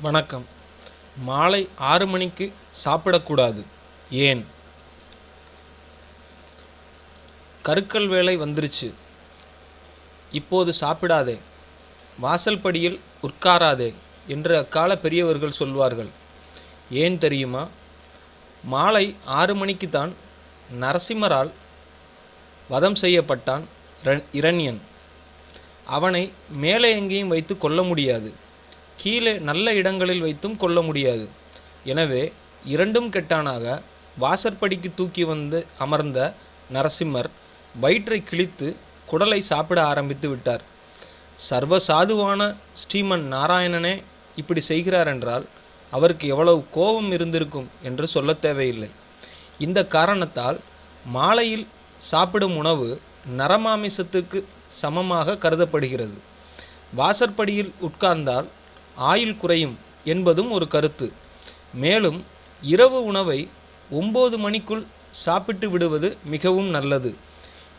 வணக்கம். மாலை ஆறு மணிக்கு சாப்பிடக்கூடாது. ஏன்? கருக்கல் வேலை வந்துருச்சு. இப்போது சாப்பிடாதே. வாசல் படியில் உட்காராதே என்று அக்கால பெரியவர்கள் சொல்வார்கள். ஏன் தெரியுமா? மாலை ஆறு மணிக்கு தான் நரசிம்மரால் வதம் செய்யப்பட்டான் ர- இரண்யன். அவனை மேலே எங்கேயும் வைத்து கொல்ல முடியாது. கீழே நல்ல இடங்களில் வைத்தும் கொல்ல முடியாது. எனவே இரண்டும் கெட்டானாக வாசற்படிக்கு தூக்கி வந்து அமர்ந்த நரசிம்மர் வயிற்றை கிழித்து குடலை சாப்பிட ஆரம்பித்து விட்டார். சர்வ சாதுவான ஸ்ரீமன் நாராயணனே இப்படி செய்கிறார் என்றால் அவருக்கு எவ்வளவு கோபம் இருந்திருக்கும் என்று சொல்ல தேவையில்லை. இந்த காரணத்தால் மாலையில் சாப்பிடும் உணவு நரமாமிசத்துக்கு சமமாக கருதப்படுகிறது. வாசற்படியில் உட்கார்ந்தால் ஆயுள் குறையும் என்பதும் ஒரு கருத்து. மேலும் இரவு உணவை ஒம்பது மணிக்குள் சாப்பிட்டு விடுவது மிகவும் நல்லது.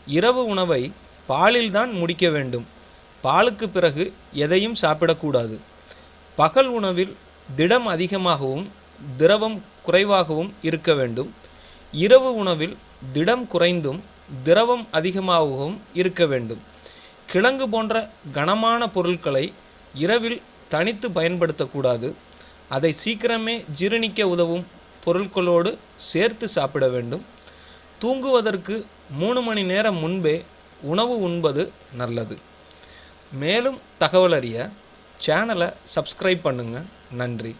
இரவு உணவை பாலில்தான் முடிக்க வேண்டும். பாலுக்கு பிறகு எதையும் சாப்பிடக்கூடாது. பகல் உணவில் திடம் அதிகமாகவும் திரவம் குறைவாகவும் இருக்க வேண்டும். இரவு உணவில் திடம் குறைந்தும் திரவம் அதிகமாகவும் இருக்க வேண்டும். கிழங்கு போன்ற கனமான பொருட்களை இரவில் தனித்து பயன்படுத்தக்கூடாது. அதை சீக்கிரமே ஜீரணிக்க உதவும் பொருட்களோடு சேர்த்து சாப்பிட வேண்டும். தூங்குவதற்கு மூணு மணி நேரம் முன்பே உணவு உண்பது நல்லது. மேலும் தகவல் அறிய சேனலை சப்ஸ்கிரைப் பண்ணுங்கள் நன்றி.